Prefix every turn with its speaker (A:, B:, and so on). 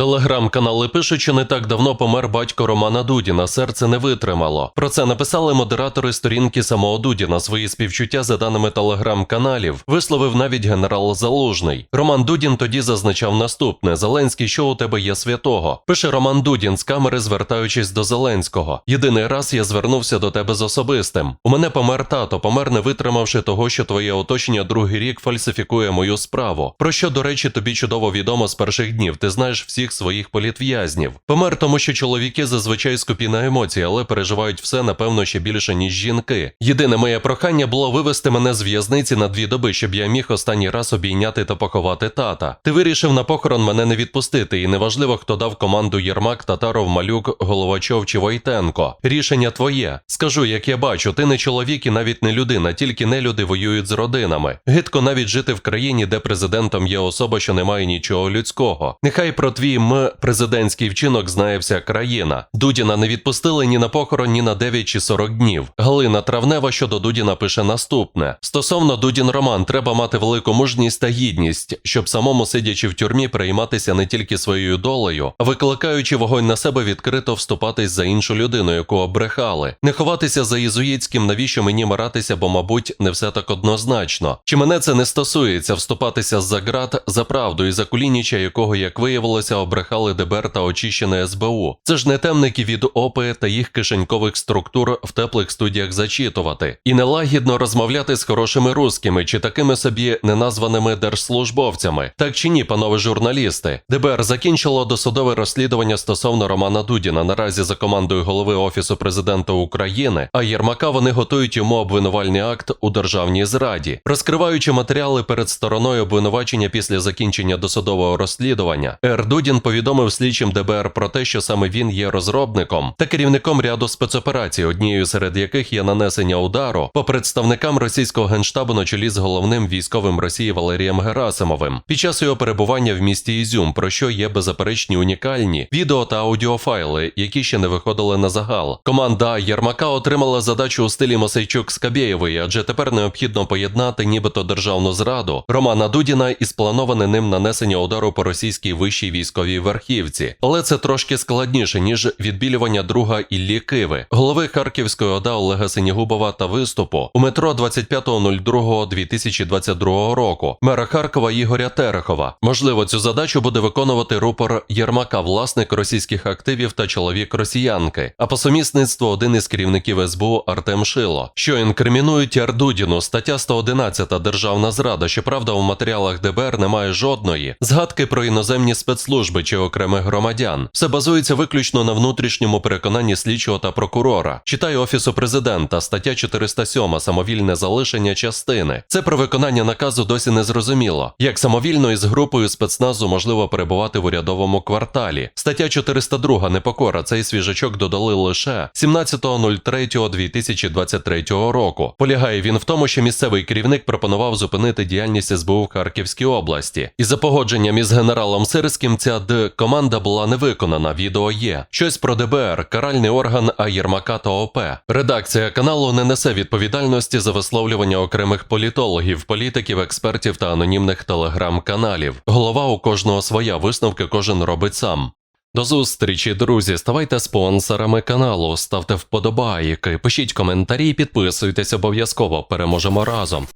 A: Телеграм-канали пишуть, що не так давно помер батько Романа Дудіна, серце не витримало. Про це написали модератори сторінки самого Дудіна. Свої співчуття за даними телеграм-каналів висловив навіть генерал Залужний. Роман Дудін тоді зазначав наступне: Зеленський, що у тебе є святого? Пише Роман Дудін з камери, звертаючись до Зеленського. Єдиний раз я звернувся до тебе з особистим. У мене помер тато, помер, не витримавши того, що твоє оточення другий рік фальсифікує мою справу. Про що, до речі, тобі чудово відомо з перших днів. Ти знаєш всіх своїх політв'язнів. Помер, тому що чоловіки зазвичай скупі на емоції, але переживають все напевно ще більше, ніж жінки. Єдине моє прохання було вивести мене з в'язниці на дві доби, щоб я міг останній раз обійняти та поховати тата. Ти вирішив на похорон мене не відпустити, і неважливо, хто дав команду Єрмак, Татаров, Малюк, Головачов чи Войтенко. Рішення твоє. Скажу, як я бачу, ти не чоловік і навіть не людина, тільки не люди воюють з родинами. Гидко навіть жити в країні, де президентом є особа, що не має нічого людського. Нехай про твій м президентський вчинок знає вся країна. Дудіна не відпустили ні на похорон, ні на 9 чи 40 днів. Галина Травнева щодо Дудіна пише наступне: стосовно Дудін Роман, треба мати велику мужність та гідність, щоб самому сидячи в тюрмі прийматися не тільки своєю долею, викликаючи вогонь на себе відкрито вступатись за іншу людину, яку обрехали. Не ховатися за єзуїтським, навіщо мені маратися, бо, мабуть, не все так однозначно. Чи мене це не стосується вступатися за ґрат за правду і за кулініча, якого, як виявилося, обрехали ДБР та очищене СБУ. Це ж не темники від ОПИ та їх кишенькових структур в теплих студіях зачитувати. І нелагідно розмовляти з хорошими русскими чи такими собі неназваними держслужбовцями. Так чи ні, панове журналісти? ДБР закінчило досудове розслідування стосовно Романа Дудіна наразі за командою голови Офісу президента України, а Єрмака вони готують йому обвинувальний акт у державній зраді, розкриваючи матеріали перед стороною обвинувачення після закінчення досудового розслідування. Р. Дудін повідомив слідчим ДБР про те, що саме він є розробником та керівником ряду спецоперацій, однією серед яких є нанесення удару по представникам російського генштабу на чолі з головним військовим Росії Валерієм Герасимовим під час його перебування в місті Ізюм, про що є беззаперечні унікальні відео та аудіофайли, які ще не виходили на загал. Команда Єрмака отримала задачу у стилі Мосейчук Скабєєвої, адже тепер необхідно поєднати нібито державну зраду Романа Дудіна і сплановане ним нанесення удару по російській вищій військовій верхівці. Але це трошки складніше ніж відбілювання друга Іллі Киви, голови Харківської ОДА Олега Синігубова та виступу у метро 25.02.2022 року. Мера Харкова Ігоря Терехова. Можливо, цю задачу буде виконувати рупор Єрмака, власник російських активів та чоловік росіянки, а по сумісництву один із керівників СБУ Артем Шило, що інкримінують Ардудіну, стаття 111 Державна зрада. Щоправда, у матеріалах ДБР немає жодної згадки про іноземні спецслужби чи окремих громадян. Все базується виключно на внутрішньому переконанні слідчого та прокурора. Читаю офісу президента, стаття 407 самовільне залишення частини. Це про виконання наказу досі не зрозуміло. Як самовільно із групою спецназу можливо перебувати в урядовому кварталі. Стаття 402 непокора. Цей свіжачок додали лише 17.03.2023 року. Полягає він в тому, що місцевий керівник пропонував зупинити діяльність СБУ в Харківській області. І за погодженням із генералом Сирським ця д команда була не виконана. Відео є щось про ДБР, каральний орган А Єрмака та ОП. Редакція каналу не несе відповідальності за висловлювання окремих політологів, політиків, експертів та анонімних телеграм-каналів. Голова у кожного своя висновки кожен робить сам. До зустрічі, друзі. Ставайте спонсорами каналу, ставте вподобайки, пишіть коментарі, підписуйтесь обов'язково. Переможемо разом.